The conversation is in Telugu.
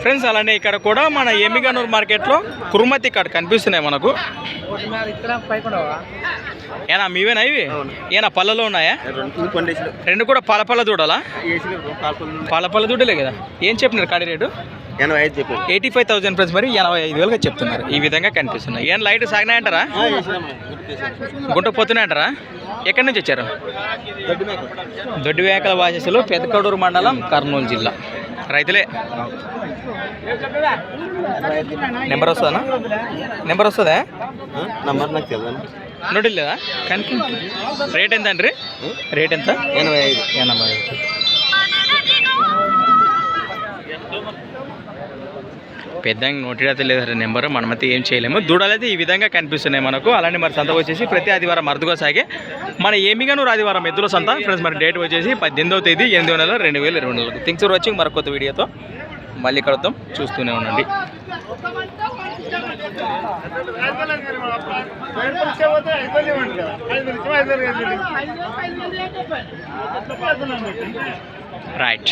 ఫ్రెండ్స్ అలానే ఇక్కడ కూడా మన ఎమ్మిగనూరు మార్కెట్లో కురుమతి ఇక్కడ కనిపిస్తున్నాయి మనకు. ఏనా మీవేనా ఇవి? ఏనా పళ్ళలో ఉన్నాయా? రెండు కూడా పల పళ్ళ దూడలా పల పళ్ళ దూడలే కదా. ఏం చెప్పినారు కాడి రేటు? ఎనభై ఐదు చెప్పాను ఎయిటీ ఫైవ్ థౌసండ్ ఫ్రెండ్స్ మరి ఎనభై ఐదు వేలుగా చెప్తున్నారు. ఈ విధంగా కనిపిస్తున్నాయి. ఏం లైట్ సాగినాయంటారా గుంట పోతున్నాయంటారా ఎక్కడి నుంచి వచ్చారు? దొడ్డివేకల వాసస్సులు పెదకడూరు మండలం కర్నూలు జిల్లా. రైతులే. నెంబర్ వస్తుందా? నెంబర్ వస్తుందా? నంబర్ నాకు తెలియదు నోటి లేదా కనుక రేట్ ఎంత అండి రేట్ ఎంత? ఎనభై ఐదు. ఎనభై పెద్దంగా నోటి అయితే లేదు నెంబర్ మనమైతే ఏం చేయలేము. దూడలైతే ఈ విధంగా కనిపిస్తున్నాయి మనకు. అలానే మరి సంత వచ్చేసి ప్రతి ఆదివారం అరుదుగా సాగే. మన ఏమిగానూరు ఆదివారం ఎద్దుల సంత. ఫ్రెండ్స్ మరి డేట్ వచ్చేసి పద్దెనిమిదవ తేదీ ఎనిమిది నెల రెండు వేల ఇరవై నాలుగు. థింగ్స్ ఫర్ వాచింగ్ మరొక కొత్త వీడియోతో మళ్ళీ కడతాం చూస్తూనే ఉండండి. రైట్